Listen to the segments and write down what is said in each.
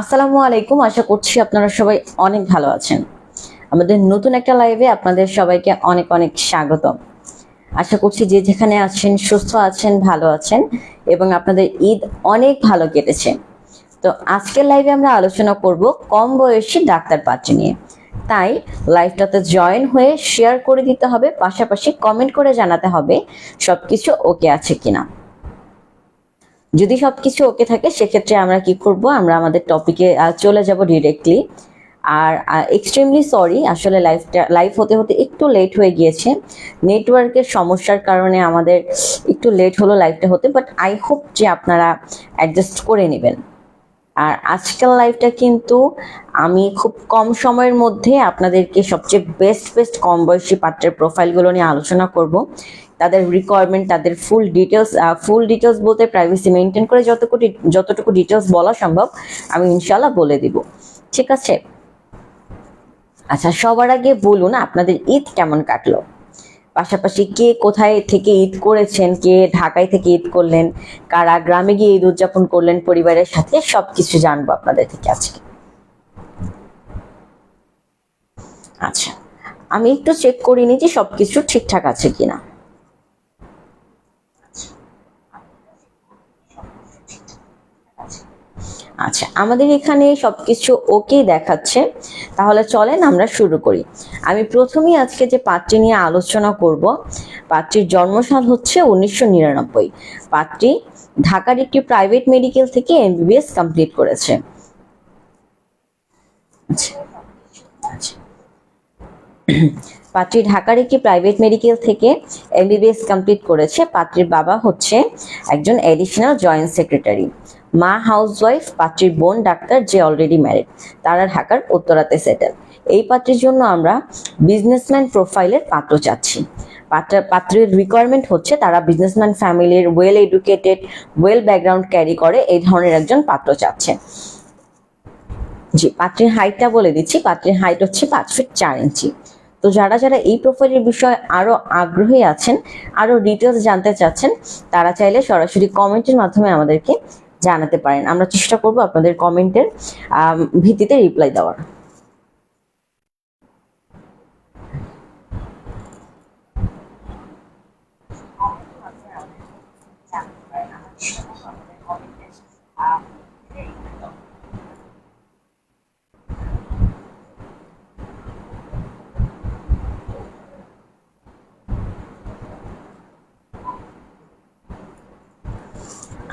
আসসালামু আলাইকুম, আশা করছি আপনারা সবাই অনেক ভালো আছেন। আমাদের নতুন একটা লাইভে আপনাদের সবাইকে অনেক অনেক স্বাগতম। আশা করছি যে যেখানে আছেন, সুস্থ আছেন, ভালো আছেন এবং আপনাদের ঈদ অনেক ভালো কেটেছে। তো আজকের লাইভে আমরা আলোচনা করব কম বয়সী ডাক্তার পাত্রী নিয়ে। তাই লাইভটাতে জয়েন হয়ে শেয়ার করে দিতে হবে, পাশাপাশি কমেন্ট করে জানাতে হবে সব কিছু ওকে আছে কিনা। যদি সব কিছু ওকে থাকে, সেক্ষেত্রে আমরা কি করব? আমরা আমাদের টপিকে চলে যাব ডিরেক্টলি আর এক্সট্রিমলি সরি আসলে লাইফটা লাইভ হতে হতে একটু লেট হয়ে গিয়েছে। নেটওয়ার্কের সমস্যার কারণে আমাদের একটু লেট হলো লাইভটা হতে বাট আই হোপ যে আপনারা অ্যাডজাস্ট করে নেবেন। আর আজকাল লাইফটা কিন্তু আমি খুব কম সময়ের মধ্যে আপনাদেরকে সবচেয়ে বেস্ট বেস্ট কম বয়সী পাত্রের প্রোফাইলগুলো নিয়ে আলোচনা করব। তাদের রিকোয়ারমেন্ট তাদের ফুল ডিটেলস ফুল ডিটেলস বলতে প্রাইভেসি মেনটেন করে যতটুকু যতটুকু ডিটেলস বলা সম্ভব আমি ইনশাল্লাহ বলে দিব। ঠিক আছে? আচ্ছা সবার আগে বলুন আপনাদের ঈদ কেমন কাটলো? পাশাপাশি কে কোথায় থেকে ঈদ করেছেন, কে ঢাকায় থেকে ঈদ করলেন, কারা গ্রামে গিয়ে ঈদ উদযাপন করলেন, পরিবারের সাথে সবকিছু জানব আপনাদের থেকে আজকে। আচ্ছা আমি একটু চেক করিনি যে সবকিছু ঠিকঠাক আছে কিনা। আচ্ছা আমাদের এখানে সবকিছু ওকে দেখাচ্ছে। তাহলে চলেন আমরা শুরু করি। আমি প্রথমেই আজকে যে পাত্রী নিয়ে আলোচনা করব, পাত্রীর জন্মসাল হচ্ছে উনিশশো নিরানব্বই। পাত্রী ঢাকার একটি প্রাইভেট মেডিকেল থেকে এমবিবিএস কমপ্লিট করেছে। আচ্ছা আচ্ছা। পাত্রী ঢাকার একটি প্রাইভেট মেডিকেল থেকে এমবিবিএস কমপ্লিট করেছে। পাত্রীর বাবা হচ্ছে একজন অ্যাডিশনাল জয়েন্ট সেক্রেটারি মা হাউসওয়াইফ পাত্রীর বোন ডাক্তার যে অলরেডি ম্যারিড তারা ঢাকার উত্তরাতে সেটেল এই পাত্রীর জন্য আমরা বিজনেসম্যান প্রোফাইলের পাত্র চাচ্ছি। পাত্র, পাত্রের রিকোয়ারমেন্ট হচ্ছে তারা বিজনেসম্যান ফ্যামিলির well educated well background carry করে এই ধরনের একজন পাত্র চাচ্ছে। জি, পাত্রের হাইটটা বলে দিচ্ছি। পাত্রের হাইট হচ্ছে পাঁচ ফিট চার ইঞ্চি। তো যারা যারা এই প্রোফাইলের বিষয়ে আরও আগ্রহী আছেন, আরও ডিটেলস জানতে চাচ্ছেন, তারা চাইলে সরাসরি কমেন্টের মাধ্যমে আমাদেরকে জানাতে পারেন। আমরা চেষ্টা করব আপনাদের কমেন্টের ভিত্তিতে রিপ্লাই দেওয়ার।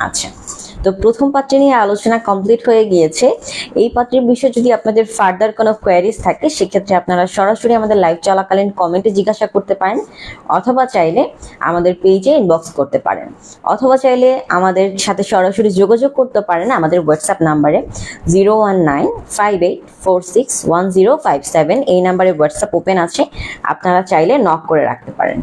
আচ্ছা। তো প্রথম পাত্রে নিয়ে আলোচনা কমপ্লিট হয়ে গিয়েছে। এই পাত্রের বিষয়ে যদি আপনাদের ফার্দার কোনো কোয়ারিজ থাকে, সেক্ষেত্রে আপনারা সরাসরি আমাদের লাইভ চলাকালীন কমেন্টে জিজ্ঞাসা করতে পারেন, অথবা চাইলে আমাদের পেজে ইনবক্স করতে পারেন। অথবা চাইলে আমাদের সাথে সরাসরি যোগাযোগ করতে পারেন আমাদের হোয়াটসঅ্যাপ নাম্বারে zero one nine five eight four six one zero five seven এই নাম্বারে হোয়াটসঅ্যাপ ওপেন আছে, আপনারা চাইলে নক করে রাখতে পারেন।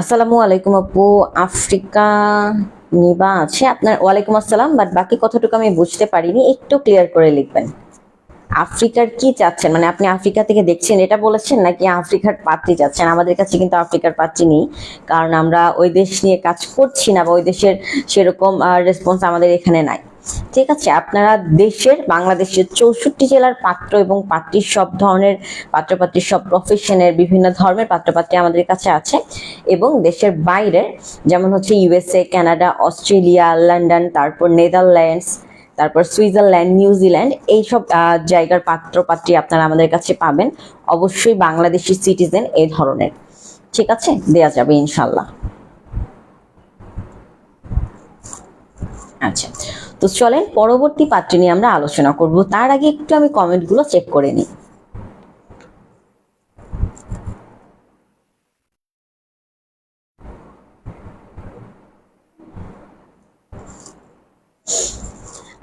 আসসালামু আলাইকুম আপু, আফ্রিকা নিবা আছে আপনার, ওয়ালাইকুম আসসালাম বাট বাকি কথাটুকু আমি বুঝতে পারিনি, একটু ক্লিয়ার করে লিখবেন। আফ্রিকার কি চাচ্ছেন? মানে আপনি আফ্রিকা থেকে দেখছেন, এটা বলেছেন নাকি আফ্রিকার পাত্রী চাচ্ছেন? আমাদের কাছে কিন্তু আফ্রিকার পাত্রী নেই, কারণ আমরা ওই দেশ নিয়ে কাজ করছি না বা ওই দেশের সেরকম রেসপন্স আমাদের এখানে নাই। ঠিক আছে, আপনারা দেশের, বাংলাদেশের চৌষট্টি জেলার পাত্র এবং পাত্রীর সব ধরনের পাত্রপাত্রীর সব প্রফেশনের বিভিন্ন ধর্মের পাত্রপাত্রী আমাদের কাছে আছে এবং দেশের বাইরের যেমন হচ্ছে ইউএসএ কানাডা অস্ট্রেলিয়া লন্ডন তারপর নেদারল্যান্ডস তারপর সুইজারল্যান্ড নিউজিল্যান্ড এইসব জায়গার পাত্রপাত্রী আপনারা আমাদের কাছে পাবেন। অবশ্যই বাংলাদেশি সিটিজেন এই ধরনের। ঠিক আছে, দেয়া যাবে ইনশাল্লাহ আচ্ছা তো চলেন পরবর্তী পাত্রী নিয়ে আমরা আলোচনা করব। তার আগে একটু আমি কমেন্টগুলো চেক করে নিই।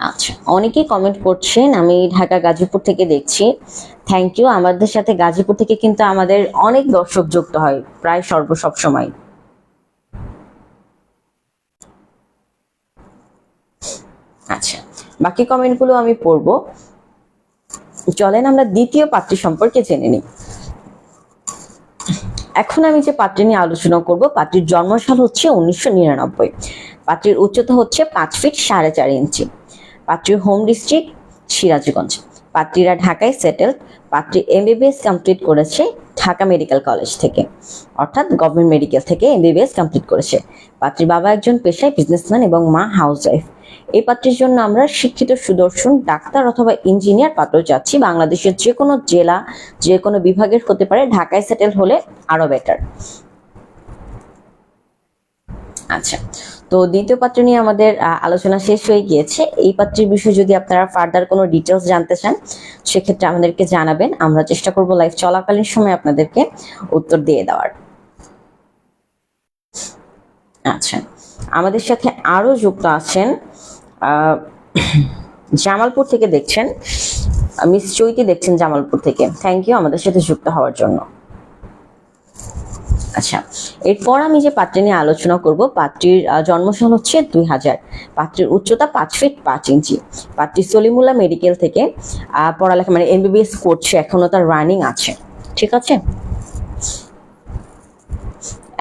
আচ্ছা অনেকেই কমেন্ট করছেন, আমি ঢাকা গাজীপুর থেকে দেখছি। থ্যাংক ইউ আমাদের সাথে গাজীপুর থেকে কিন্তু আমাদের অনেক দর্শক যুক্ত হয়, প্রায় সর্ব সময়। আচ্ছা বাকি কমেন্টগুলো আমি পড়ব। চলেন আমরা দ্বিতীয় পাত্রী সম্পর্কে জেনে নিই। এখন আমি যে পাত্রী নিয়ে আলোচনা করব, পাত্রীর জন্মসাল হচ্ছে উনিশশো নিরানব্বই। পাত্রীর উচ্চতা হচ্ছে পাঁচ ফিট সাড়ে চার ইঞ্চি। পাত্রীর হোম ডিস্ট্রিক্ট সিরাজগঞ্জ। পাত্রীরা ঢাকায় সেটেল পাত্রী এমবিবিএস কমপ্লিট করেছে ঢাকা মেডিকেল কলেজ থেকে। অর্থাৎ গভর্নমেন্ট মেডিকেল থেকে এমবিবিএস কমপ্লিট করেছে। পাত্রীর বাবা একজন পেশায় বিজনেসম্যান এবং মা হাউস ওয়াইফ এই পাত্রের জন্য আমরা শিক্ষিত সুদর্শন ডাক্তার অথবা ইঞ্জিনিয়ার পাত্র চাচ্ছি। বাংলাদেশের যে কোনো জেলা যে কোনো বিভাগের হতে পারে, ঢাকায় সেটেল হলে আরও বেটার আচ্ছা তো দ্বিতীয় পাত্র নিয়ে আমাদের আলোচনা শেষ হয়ে গিয়েছে। এই পাত্রের বিষয়ে যদি আপনারা ফার্দার কোনো ডিটেলস জানতে চান, সেক্ষেত্রে আমাদেরকে জানাবেন। আমরা চেষ্টা করব লাইভ চলাকালীন সময় আপনাদেরকে উত্তর দিয়ে দেওয়ার। আচ্ছা আমাদের সাথে আরও যুক্ত আছেন জামালপুর থেকে দেখছেন, মিস চৈতি দেখছেন জামালপুর থেকে। থ্যাংক ইউ আমাদের সাথে যুক্ত হওয়ার জন্য। আচ্ছা এরপর আমি যে পাত্রী নিয়ে আলোচনা করব, পাত্রীর জন্মসাল হচ্ছে দুই হাজার। পাত্রীর উচ্চতা পাঁচ ফিট পাঁচ ইঞ্চি। পাত্রী সলিমুল্লাহ মেডিকেল থেকে পড়ালেখা মানে এমবিবিএস করছে, এখনও তার রানিং আছে। ঠিক আছে?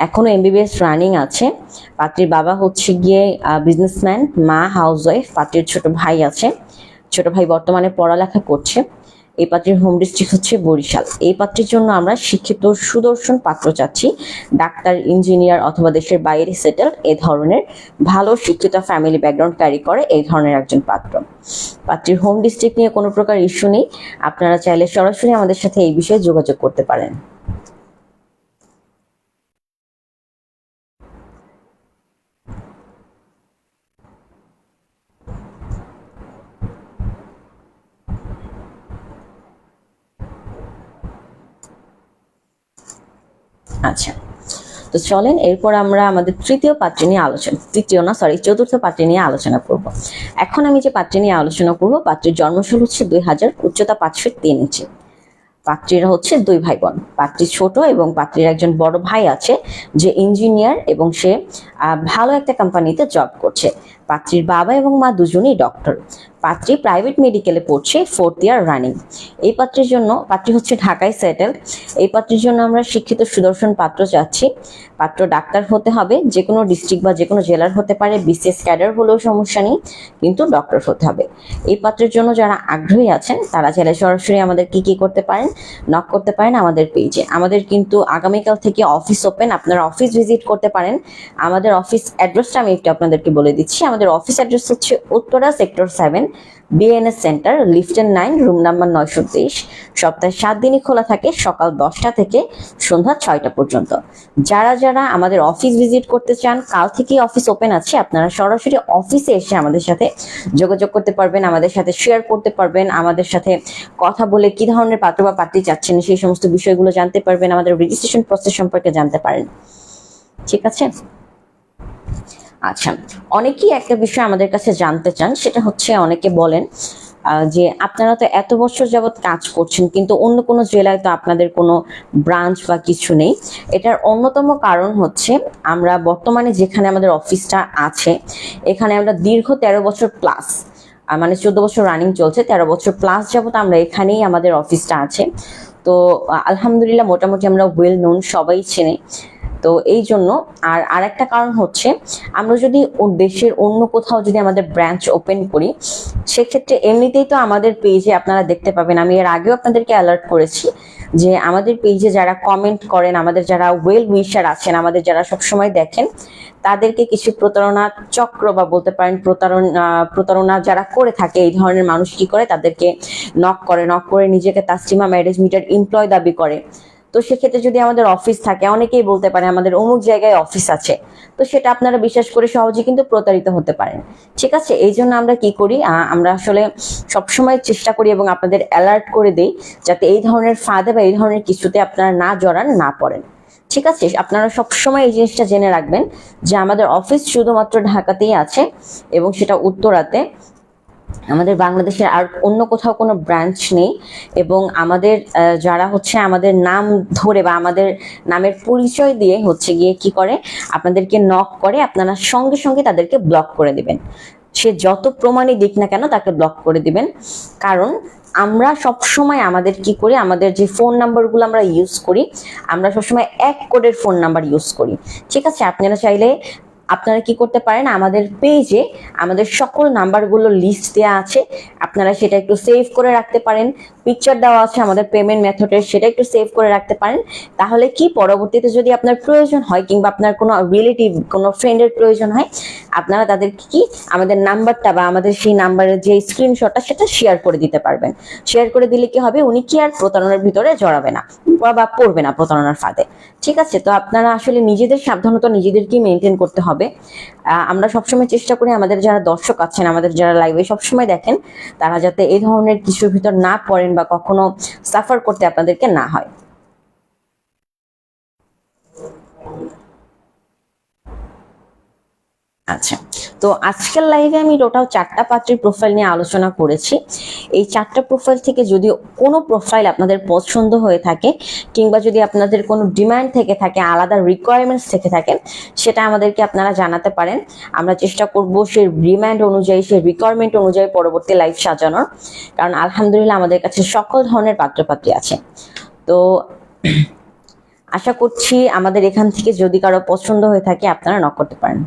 এখনও এমবিবিএস রানিং আছে। পাত্রীর বাবা হচ্ছে গিয়ে বিজনেসম্যান মা হাউস ওয়াইফ পাত্রীর ছোট ভাই আছে। ছোট ভাই বর্তমানে পড়ালেখা করছে। এই পাত্রীর হোম ডিস্ট্রিক্ট হচ্ছে বরিশাল। এই পাত্রীর জন্য আমরা শিক্ষিত, সুদর্শন পাত্র চাচ্ছি। ডাক্তার ইঞ্জিনিয়ার অথবা দেশের বাইরে সেটেল এ ধরনের ভালো শিক্ষিত ফ্যামিলি ব্যাকগ্রাউন্ড ক্যারি করে এই ধরনের একজন পাত্র। পাত্রীর হোম ডিস্ট্রিক্ট নিয়ে কোনো প্রকার ইস্যু নেই। আপনারা চাইলে সরাসরি আমাদের সাথে এই বিষয়ে যোগাযোগ করতে পারেন। আচ্ছা। তো চলেন, এরপর আমরা আমাদের তৃতীয় পাত্রী নিয়ে আলোচনা, তৃতীয় না সরি চতুর্থ পাত্রী নিয়ে আলোচনা করব। এখন আমি যে পাত্রী নিয়ে আলোচনা করব পাত্রীর জন্মসাল হচ্ছে দুই হাজার উচ্চতা পাঁচশো তিন ইঞ্চি। পাত্রীরা হচ্ছে দুই ভাই বোন। পাত্রী ছোট এবং পাত্রীর একজন বড় ভাই আছে, যে ইঞ্জিনিয়ার এবং সে ভালো একটা কোম্পানিতে জব করছে। পাত্রীর বাবা এবং মা দুজনেই ডক্টর পাত্রী প্রাইভেট মেডিকেলে পড়ছে ফোর্থ ইয়ার রানিং এই পাত্রের জন্য, পাত্রী হচ্ছে ঢাকায় সেটেল এই পাত্রের জন্য আমরা শিক্ষিত সুদর্শন পাত্র চাচ্ছি। পাত্র ডাক্তার হতে হবে, যে কোনো ডিস্ট্রিক্ট বা যে কোনো জেলার হতে পারে। বিসিএস ক্যাডার হলেও সমস্যা নেই, কিন্তু ডক্টর হতে হবে। এই পাত্রের জন্য যারা আগ্রহী আছেন, তারা চাইলে সরাসরি আমাদের কি কি করতে পারেন নক করতে পারেন আমাদের পেজে আমাদের কিন্তু আগামীকাল থেকে অফিস ওপেন আপনারা অফিস ভিজিট করতে পারেন। আমাদের অফিস অ্যাড্রেসটা আমি একটু আপনাদেরকে বলে দিচ্ছি। আমাদের অফিস অ্যাড্রেস হচ্ছে Uttara sector seven BNS centre লিফটেন nine room number নয়শো তেইশ। সপ্তাহে সাত দিনই খোলা থাকে, সকাল দশটা থেকে সন্ধ্যা ছয়টা পর্যন্ত। যারা যারা আমাদের অফিস ভিজিট করতে চান, কাল থেকেই অফিস ওপেন আছে, আপনারা সরাসরি অফিসে এসে আমাদের সাথে যোগাযোগ করতে পারবেন, আমাদের সাথে শেয়ার করতে পারবেন, আমাদের সাথে কথা বলে কি ধরনের পাত্র বা পাত্রী চাচ্ছেন, সেই সমস্ত বিষয়গুলো জানতে পারবেন, আমাদের রেজিস্ট্রেশন প্রসেস সম্পর্কে জানতে পারেন। ঠিক আছে? আচ্ছা অনেকেই একটা বিষয় আমাদের কাছে জানতে চান, সেটা হচ্ছে অনেকে বলেন যে আপনারা তো এত বছর যাবত কাজ করছেন, কিন্তু অন্য কোনো জেলায় তো আপনাদের কোনো ব্রাঞ্চ বা কিছু নেই। এটার অন্যতম কারণ হচ্ছে, আমরা বর্তমানে যেখানে আমাদের অফিসটা আছে, এখানে আমরা দীর্ঘ তেরো বছর প্লাস মানে চোদ্দ বছর রানিং চলছে, তেরো বছর প্লাস যাবত আমরা এখানেই আমাদের অফিসটা আছে। তো আলহামদুলিল্লাহ মোটামুটি আমরা ওয়েল নোন সবাই চেনে। তো এই জন্য, আর আরেকটা কারণ হচ্ছে, আমরা যদি দেশের অন্য কোথাও যদি আমাদের ব্রাঞ্চ ওপেন করি, সেক্ষেত্রে এমনিতেই তো আমাদের পেজে আপনারা দেখতে পাবেন। আমি এর আগেও আপনাদেরকে অ্যালার্ট করেছি যে আমাদের পেজে যারা কমেন্ট করেন, আমাদের যারা ওয়েল উইশার আছেন, আমাদের যারা সবসময় দেখেন, তাদেরকে কিছু প্রতারণা চক্র বা বলতে পারেন প্রতারণা প্রতারণা যারা করে থাকে, এই ধরনের মানুষ কি করে? তাদেরকে নক করে নক করে নিজেকে তাসলিমা ম্যারেজ মিটার এমপ্লয় দাবি করে। তো সেক্ষেত্রে যদি আমাদের অফিস থাকে, অনেকেই বলতে পারে আমাদের অমুক জায়গায় অফিস আছে। তো সেটা আপনারা বিশ্বাস করে সহজে কিন্তু প্রতারিত হতে পারেন। ঠিক আছে? এই জন্য আমরা কি করি? আমরা আসলে সবসময় চেষ্টা করি এবং আপনাদের অ্যালার্ট করে দেই যাতে এই ধরনের ফাঁদে বা এই ধরনের কিছুতে আপনারা না জড়ান, না পড়েন। ঠিক আছে? আপনারা সবসময় এই জিনিসটা জেনে রাখবেন যে আমাদের অফিস শুধুমাত্র ঢাকাতেই আছে এবং সেটা উত্তরাতে। আমাদের বাংলাদেশের আর অন্য কোথাও কোনো ব্রাঞ্চ নেই এবং আমাদের যারা হচ্ছে আমাদের নাম ধরে বা আমাদের নামের পরিচয় দিয়ে হচ্ছে গিয়ে কি করে, আপনাদেরকে নক করে, আপনারা সঙ্গে সঙ্গে তাদেরকে ব্লক করে দিবেন। সে যত প্রমাণই দিক না কেন তাকে ব্লক করে দিবেন। কারণ আমরা সবসময় আমাদের কি করি, আমাদের যে ফোন নাম্বারগুলো আমরা ইউজ করি, আমরা সবসময় এক কোডের ফোন নাম্বার ইউজ করি। ঠিক আছে, আপনারা চাইলে আপনারা কি করতে পারেন? আমাদের পেজে আমাদের সকল নাম্বারগুলো লিস্ট দেওয়া আছে। আপনারা সেটা একটু সেভ করে রাখতে পারেন। পিকচার দেওয়া আছে আমাদের পেমেন্ট মেথডের সেটা একটু সেভ করে রাখতে পারেন। তাহলে কি পরবর্তীতে যদি আপনার প্রয়োজন হয় কিংবা আপনার কোনো রিলেটিভ কোনো ফ্রেন্ডের প্রয়োজন হয়, আপনারা তাদেরকে কি আমাদের নাম্বারটা বা আমাদের সেই নাম্বারের যে স্ক্রিনশটটা সেটা শেয়ার করে দিতে পারবেন। শেয়ার করে দিলে কি হবে? উনি কি আর প্রতারণার ভিতরে জড়াবে না বা- পড়বে না প্রতারণার ফাঁদে। ঠিক আছে? তো আপনারা আসলে নিজেদের সাবধানতা নিজেদেরকেই মেনটেন করতে হবে। আহ, আমরা সবসময় চেষ্টা করি আমাদের যারা দর্শক আছেন আমাদের যারা লাইভে সবসময় দেখেন তারা যাতে এই ধরনের কিছুর ভিতর না পড়েন বা কখনো সাফার করতে আপনাদেরকে না হয়। আচ্ছা। তো আজকের লাইভে আমি টোটাল চারটা পাত্রের প্রোফাইল নিয়ে আলোচনা করেছি। এই চারটা প্রোফাইল থেকে যদি কোনো প্রোফাইল আপনাদের পছন্দ হয়ে থাকে কিংবা যদি আপনাদের কোনো ডিমান্ড থেকে থাকে, আলাদা রিকোয়ারমেন্টস থেকে থাকে, সেটা আমাদেরকে আপনারা জানাতে পারেন। আমরা চেষ্টা করব সেই ডিমান্ড অনুযায়ী, সেই রিকোয়ারমেন্ট অনুযায়ী পরবর্তী লাইভ সাজানোর। কারণ আলহামদুলিল্লাহ আমাদের কাছে সকল ধরনের পাত্রপাত্রী আছে। তো আশা করছি আমাদের এখান থেকে যদি কারও পছন্দ হয়ে থাকে, আপনারা নক করতে পারেন।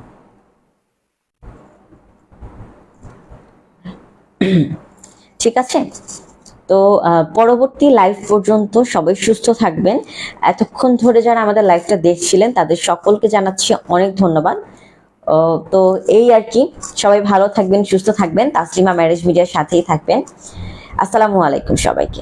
ঠিক আছে? তো পরবর্তী লাইভ পর্যন্ত সবাই সুস্থ থাকবেন। এতক্ষণ ধরে যারা আমাদের লাইভটা দেখছিলেন, তাদের সকলকে জানাচ্ছি অনেক ধন্যবাদ। তো এই আর কি। সবাই ভালো থাকবেন, সুস্থ থাকবেন। তাসলিমা ম্যারেজ মিডিয়ার সাথেই থাকবেন। আসসালামু আলাইকুম সবাইকে।